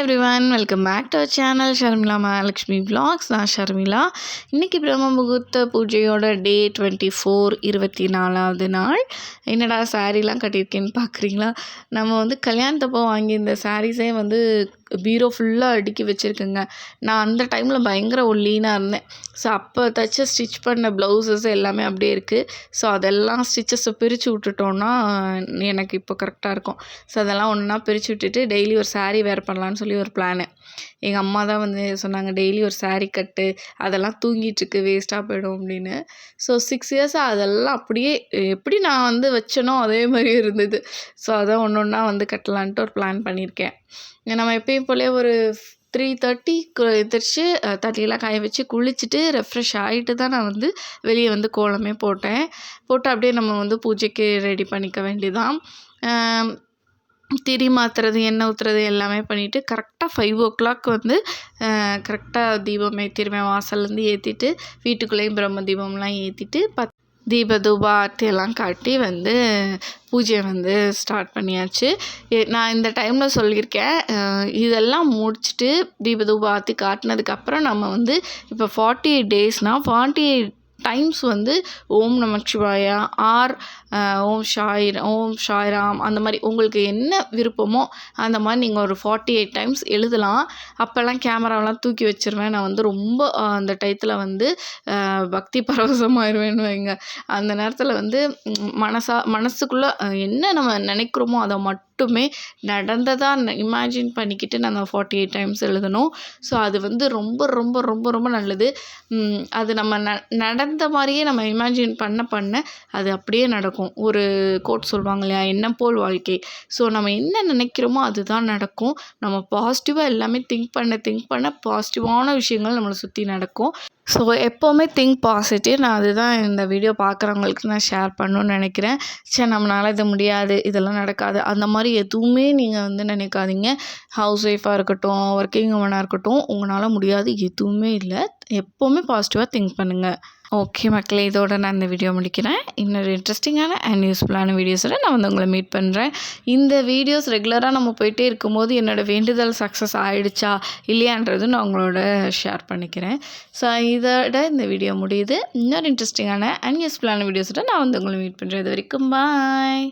Everyone welcome back to our channel Sharmila Mahalakshmi blogs நான் ஷர்மிளா இன்றைக்கி பிரம்ம முகூர்த்த பூஜையோட டே டுவெண்ட்டி ஃபோர் இருபத்தி நாலாவது நாள். என்னடா சாரீலாம் கட்டியிருக்கேன்னு பார்க்குறீங்களா நம்ம வந்து கல்யாணத்தப்போ வாங்கியிருந்த சாரீஸே வந்து பீரோ ஃபுல்லாக அடுக்கி வச்சுருக்கேங்க. நான் அந்த டைமில் பயங்கர லீனாக இருந்தேன். ஸோ அப்போ தைச்ச ஸ்டிச் பண்ண ப்ளவுசஸ் எல்லாமே அப்படியே இருக்குது ஸோ அதெல்லாம் ஸ்டிச்சஸை பிரித்து விட்டுட்டோன்னா எனக்கு இப்போ கரெக்டாக இருக்கும். ஸோ அதெல்லாம் ஒன்றா பிரித்து விட்டுட்டு டெய்லி ஒரு சாரீ வேர் பண்ணலான்னு சொல்லி ஒரு பிளானு எங்கள் அம்மா தான் வந்து சொன்னாங்க டெய்லி ஒரு saree கட்டு அதெல்லாம் தூங்கிட்டுருக்கு வேஸ்ட்டாக போயிடும் அப்படின்னு. ஸோ சிக்ஸ் இயர்ஸாக அதெல்லாம் அப்படியே எப்படி நான் வந்து வச்சேனோ அதே மாதிரி இருந்தது. ஸோ அதான் ஒன்று ஒன்றா வந்து கட்டலான்ட்டு ஒரு பிளான் பண்ணியிருக்கேன். நம்ம எப்பயும் போலே ஒரு த்ரீ தேர்ட்டி எந்திரிச்சு தண்ணியெல்லாம் காய வச்சு குளிச்சுட்டு ரெஃப்ரெஷ் ஆகிட்டு தான் நான் வந்து வெளியே வந்து கோலமே போட்டேன். போட்டு அப்படியே நம்ம வந்து பூஜைக்கு ரெடி பண்ணிக்க வேண்டியதான் திரி மாற்றுறது எண்ணெய் ஊற்றுறது எல்லாமே பண்ணிவிட்டு கரெக்டாக ஃபைவ் ஓ கிளாக் வந்து கரெக்டாக தீபம் ஏற்றிடுவேன் வாசல்லேருந்து ஏற்றிட்டு வீட்டுக்குள்ளேயும் பிரம்ம தீபம்லாம் ஏற்றிட்டு பத் தீப தூப எல்லாம் காட்டி வந்து பூஜையை வந்து ஸ்டார்ட் பண்ணியாச்சு. நான் இந்த டைமில் சொல்லியிருக்கேன் இதெல்லாம் முடிச்சுட்டு தீப தூப ஆர்த்தி காட்டினதுக்கப்புறம் நம்ம வந்து இப்போ ஃபார்ட்டி எயிட் டேஸ்னால் ஃபார்ட்டி எயிட் டைம்ஸ் வந்து ஓம் நமச்சிவாயா ஆர் ஓம் ஷாய் ஓம் ஷாய்ராம் அந்த மாதிரி உங்களுக்கு என்ன விருப்பமோ அந்த மாதிரி நீங்கள் ஒரு ஃபார்ட்டி எயிட் டைம்ஸ் எழுதலாம். அப்போல்லாம் கேமராவெலாம் தூக்கி வச்சிருவேன். நான் வந்து ரொம்ப அந்த டயத்தில் வந்து பக்தி பரவசமாயிருவேன்னு வைங்க. அந்த நேரத்தில் வந்து மனசா மனசுக்குள்ளே என்ன நம்ம நினைக்கிறோமோ அதை மட்டும் மட்டுமே நடந்ததாக இமேஜின் பண்ணிக்கிட்டு நம்ம ஃபார்ட்டி எயிட் டைம்ஸ் எழுதணும். ஸோ அது வந்து ரொம்ப ரொம்ப ரொம்ப ரொம்ப நல்லது. அது நம்ம ந நடந்த மாதிரியே நம்ம இமேஜின் பண்ண பண்ண அது அப்படியே நடக்கும். ஒரு கோட் சொல்லுவாங்க இல்லையா? எண்ணம் போல் வாழ்க்கை. ஸோ நம்ம என்ன நினைக்கிறோமோ அதுதான் நடக்கும். நம்ம பாசிட்டிவாக எல்லாமே திங்க் பண்ண திங்க் பண்ண பாசிட்டிவான விஷயங்கள் நம்மளை சுற்றி நடக்கும். ஸோ எப்போவுமே திங்க் பாசிட்டிவ் நான் அதுதான் இந்த வீடியோ பார்க்குறவங்களுக்கு நான் ஷேர் பண்ணணும்னு நினைக்கிறேன். சே நம்மளால் இது முடியாது. இதெல்லாம் நடக்காது. அந்த மாதிரி எதுவுமே நீங்கள் வந்து நினைக்காதீங்க. ஹவுஸ் ஒய்ஃபாக இருக்கட்டும் ஒர்க்கிங் உமனாக இருக்கட்டும் உங்களால் முடியாது. எதுவுமே இல்லை. எப்போவுமே பாசிட்டிவாக திங்க் பண்ணுங்கள் ஓகே மக்களே இதோட நான் இந்த வீடியோ முடிக்கிறேன். இன்னொரு இன்ட்ரெஸ்டிங்கான அண்ட் யூஸ்ஃபுல்லான வீடியோஸோட நான் வந்து உங்களை மீட் பண்ணுறேன் இந்த வீடியோஸ் ரெகுலராக நம்ம போயிட்டே இருக்கும்போது என்னோடய வேண்டுதல் சக்ஸஸ் ஆகிடுச்சா இல்லையான்றது நான் உங்களோட ஷேர் பண்ணிக்கிறேன். ஸோ இதோட இந்த வீடியோ முடியுது. இன்னொரு இன்ட்ரெஸ்டிங்கான அண்ட் யூஸ்ஃபுல்லான வீடியோஸோட நான் வந்து உங்களை மீட் பண்ணுறேன் இது வரைக்கும் பாய்